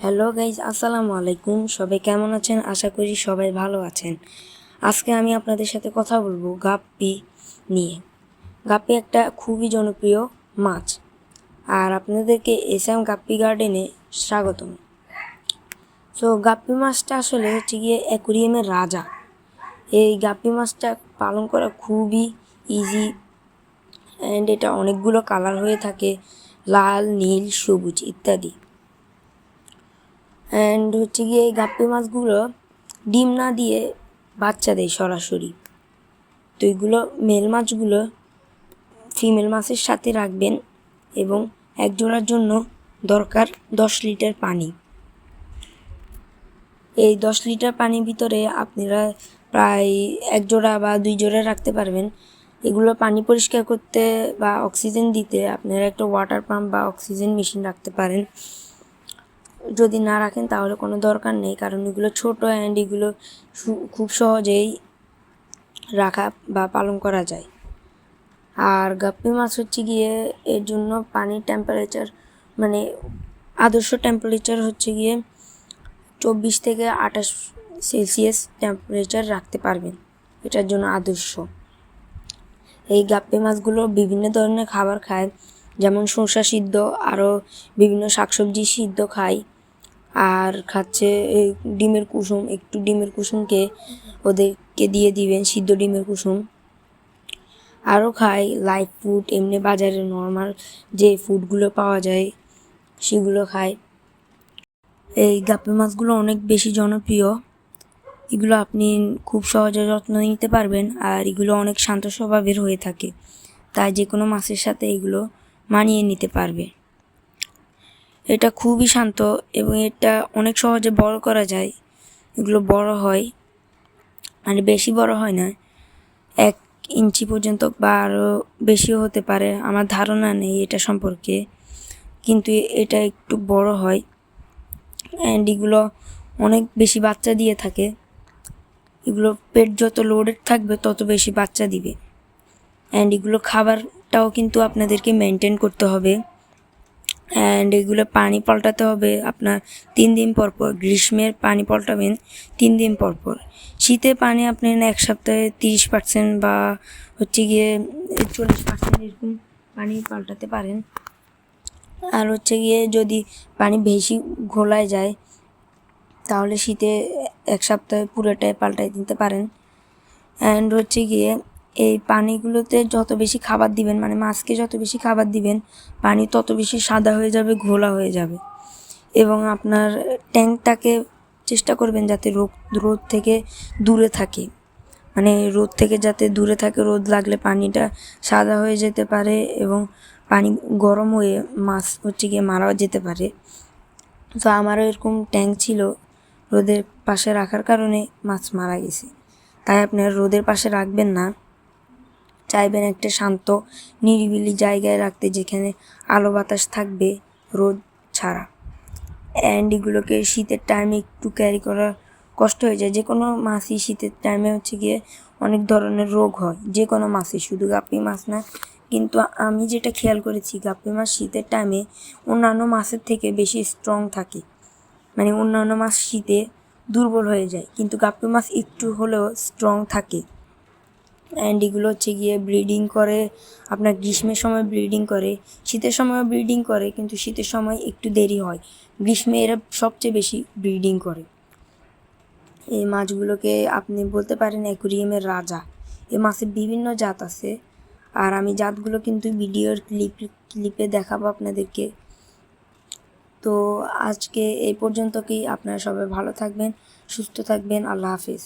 Hello guys আসসালামু আলাইকুম। সবাই কেমন আছেন? আশা করি সবাই ভালো আছেন। আজকে আমি আপনাদের সাথে কথা বলব গাপ্পি নিয়ে। গাপ্পি একটা খুবই জনপ্রিয় মাছ। আর আপনাদেরকে এসএম গাপ্পি গার্ডেনে স্বাগতম। সো গাপ্পি মাছটা আসলে হচ্ছে গিয়ে অ্যাকুরিয়ামের রাজা। এই গাপ্পি মাছটা পালন করা খুবই ইজি অ্যান্ড এটা অনেকগুলো কালার হয়ে থাকে। লাল, নীল, সবুজ ইত্যাদি। অ্যান্ড হচ্ছে গিয়ে এই গাপ্পি মাছগুলো ডিম না দিয়ে বাচ্চা দেয় সরাসরি। তো এইগুলো মেল মাছগুলো ফিমেল মাছের সাথে রাখবেন এবং এক জোড়ার জন্য দরকার দশ লিটার পানি। এই দশ লিটার পানির ভিতরে আপনারা প্রায় এক জোড়া বা দুই জোড়া রাখতে পারবেন। এগুলো পানি পরিষ্কার করতে বা অক্সিজেন দিতে আপনারা একটা ওয়াটার পাম্প বা অক্সিজেন মেশিন রাখতে পারেন। যদি না রাখেন তাহলে কোনো দরকার নেই, কারণ এগুলো ছোটো অ্যান্ড এগুলো খুব সহজেই রাখা বা পালন করা যায়। আর গাপ্পি মাছ হচ্ছে গিয়ে এর জন্য পানির টেম্পারেচার মানে আদর্শ টেম্পারেচার হচ্ছে গিয়ে চব্বিশ থেকে আঠাশ সেলসিয়াস টেম্পারেচার রাখতে পারবেন। এটার জন্য আদর্শ। এই গাপ্পি মাছগুলো বিভিন্ন ধরনের খাবার খায়, যেমন শসা সিদ্ধ, আরও বিভিন্ন শাকসবজি সিদ্ধ খায়। আর খাচ্ছে ডিমের কুসুম, একটু ডিমের কুসুমকে ওদেরকে দিয়ে দিবেন, সিদ্ধ ডিমের কুসুম। আরও খায় লাইভ ফুড এমনি বাজারে নর্মাল যে ফুডগুলো পাওয়া যায়, সেগুলো খায় এই গাপ্পি মাছগুলো অনেক বেশি জনপ্রিয়। এগুলো আপনি খুব সহজে যত্ন নিতে পারবেন আর এগুলো অনেক শান্ত স্বভাবের হয়ে থাকে। তাই যে কোনো মাছের সাথে এগুলো মানিয়ে নিতে পারবে। এটা খুবই শান্ত এবং এটা অনেক সহজে বড় করা যায়। এগুলো বড় হয়। মানে বেশি বড় হয় না। এক ইঞ্চি পর্যন্ত বা আরও বেশিও হতে পারে। আমার ধারণা নেই এটা সম্পর্কে। কিন্তু এটা একটু বড় হয়। অ্যান্ড এগুলো অনেক বেশি বাচ্চা দিয়ে থাকে। এগুলো পেট যত লোডেড থাকবে, তত বেশি বাচ্চা দিবে। অ্যান্ড এগুলো খাবারটাও কিন্তু আপনাদেরকে মেনটেন করতে হবে। অ্যান্ড এগুলো পানি পাল্টাতে হবে আপনার তিন দিন পর পর। গ্রীষ্মের পানি পাল্টাবেন তিন দিন পর পর। শীতে পানি আপনি এক সপ্তাহে তিরিশ পার্সেন্ট বা হচ্ছে গিয়ে চল্লিশ পার্সেন্ট এরকম পানি পাল্টাতে পারেন। আর হচ্ছে গিয়ে যদি পানি বেশি ঘোলায় যায়, তাহলে শীতে এক সপ্তাহে পুরোটাই পাল্টাই দিতে পারেন। অ্যান্ড হচ্ছে গিয়ে এই পানিগুলোতে যত বেশি খাবার দিবেন মানে মাছকে যত বেশি খাবার দিবেন, পানি তত বেশি সাদা হয়ে যাবে, ঘোলা হয়ে যাবে। এবং আপনার ট্যাঙ্কটাকে চেষ্টা করবেন যাতে রোদ রোদ থেকে দূরে থাকে। মানে রোদ থেকে যাতে দূরে থাকে, রোদ লাগলে পানিটা সাদা হয়ে যেতে পারে এবং পানি গরম হয়ে মাছ হচ্ছে গিয়ে মারাও যেতে পারে। তো আমারও এরকম ট্যাঙ্ক ছিল রোদের পাশে রাখার কারণে মাছ মারা গেছে। তাই আপনার রোদের পাশে রাখবেন না। চাইবেন একটা শান্ত, নিরিবিলি জায়গায় রাখতে যেখানে আলো বাতাস থাকবে রোদ ছাড়া। অ্যান্ড এগুলোকে শীতের টাইমে একটু ক্যারি করা কষ্ট হয়ে যায়। যে কোনো মাছই শীতের টাইমে হচ্ছে গিয়ে অনেক ধরনের রোগ হয়। যে কোনো মাছই, শুধু গাপ্পি মাছ না। কিন্তু আমি যেটা খেয়াল করেছি, গাপ্পি মাছ শীতের টাইমে অন্যান্য মাছের থেকে বেশি স্ট্রং থাকে। মানে অন্যান্য মাছ শীতে দুর্বল হয়ে যায়। কিন্তু গাপ্পি মাছ একটু হলেও স্ট্রং থাকে। অ্যান্ড এগুলো হচ্ছে গিয়ে ব্রিডিং করে। আপনার গ্রীষ্মের সময় ব্রিডিং করে, শীতের সময় ব্রিডিং করে, কিন্তু শীতের সময় একটু দেরি হয়। গ্রীষ্মে এরা সবচেয়ে বেশি ব্রিডিং করে। এই মাছগুলোকে আপনি বলতে পারেন অ্যাকুরিয়ামের রাজা। এই মাছের বিভিন্ন জাত আছে। আর আমি জাতগুলো কিন্তু ভিডিওর ক্লিপ ক্লিপে দেখাবো আপনাদেরকে। তো আজকে এই পর্যন্ত কি আপনারা সবাই ভালো থাকবেন, সুস্থ থাকবেন। আল্লাহ হাফিজ।